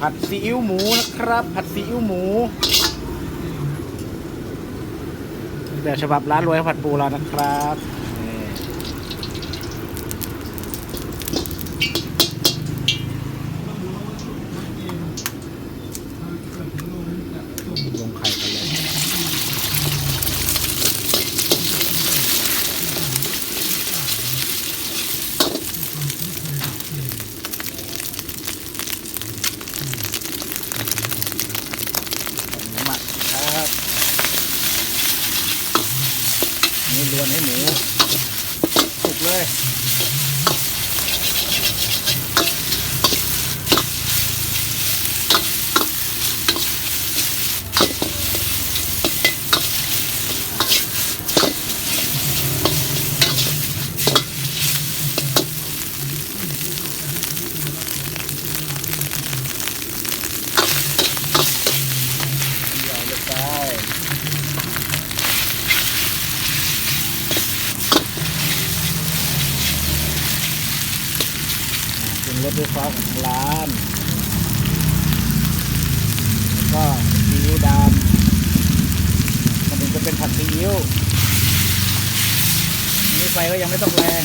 ผัดซีอิ๊วหมูนะครับ ผัดซีอิ๊วหมูแบบฉบับร้านรวยผัดปูเรานะครับนี่ลงไข่กันเลยหมูหมักครับนี่ร วนให้หมูสุกเลย ใหญ่เลยไป เป็นรถไฟฟ้าของร้านก็ซีอิ๊วดำมันถึงจะเป็นผัดซีอิ๊วอันนี้ไฟก็ยังไม่ต้องแรง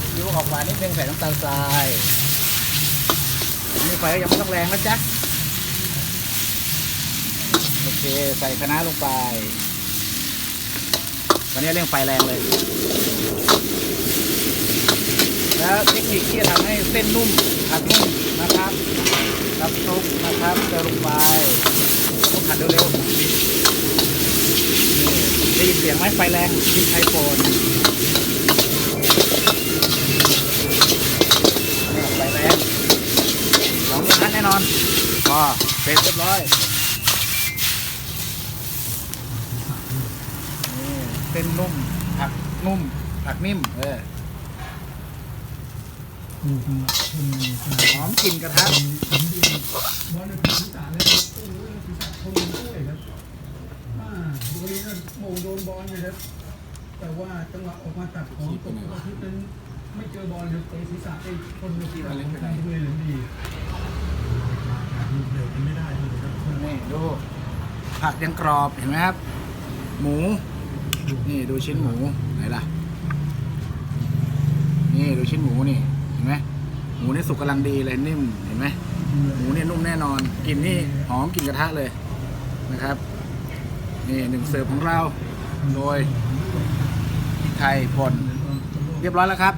ซีอิ๊วออกหวานนิดนึงใส่น้ำตาลทรายอันนี้ไฟก็ยังไม่ต้องแรงนะจ๊ะ เคใส่คะน้าลงไปตอนนี้เร่งไฟแรงเลย แล้วเทคนิคที่จะทำให้เส้นนุ่มผัดนุ่มนะครับน้ำซุปนะครับเติมลงไปต้องผัดเร็วๆได้ยินเสียงไหมไฟแรงพริกไทยป่นไปแรงสองกระทะแน่นอนพอเสร็จเรียบร้อย เส้นนุ่ม ผักนุ่ม ผักนิ่ม เออหอมกลิ่นกระทะบอลในศีรษะเลยโอ้โหศีรษะชนด้วยครับอ่าดูนี้ก็โมงโดนบอลนะครับแต่ว่าจังหวะออกมาตัดของตกกระทินั้นไม่เจอบอลเลยเตะศีรษะไปชนศีรษะของทางด้วยเลยดีเบรกไม่ได้เลยครับนี่ดูผักยังกรอบเห็นไหมครับ หมู นี่ดูชิ้นหมูไหนล่ะ นี่ดูชิ้นหมูนี่เห็นไหมหมูนี่สุกกำลังดีเลยนิ่มเห็นไหมหมูเนี่ยนุ่มแน่นอนกลิ่นนี่หอมกลิ่นกระทะเลยนะครับนี่หนึ่งเสิร์ฟของเราโดยพิไทยป่นเรียบร้อยแล้วครับ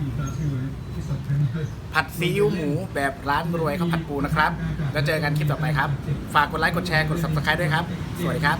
ผัดซีอิ๊วหมูแบบร้านรวยข้าผัดปูนะครับ แล้วเจอกันคลิปต่อไปครับ ฝากกดไลค์กดแชร์กด subscribe ด้วยครับ สวัสดีครับ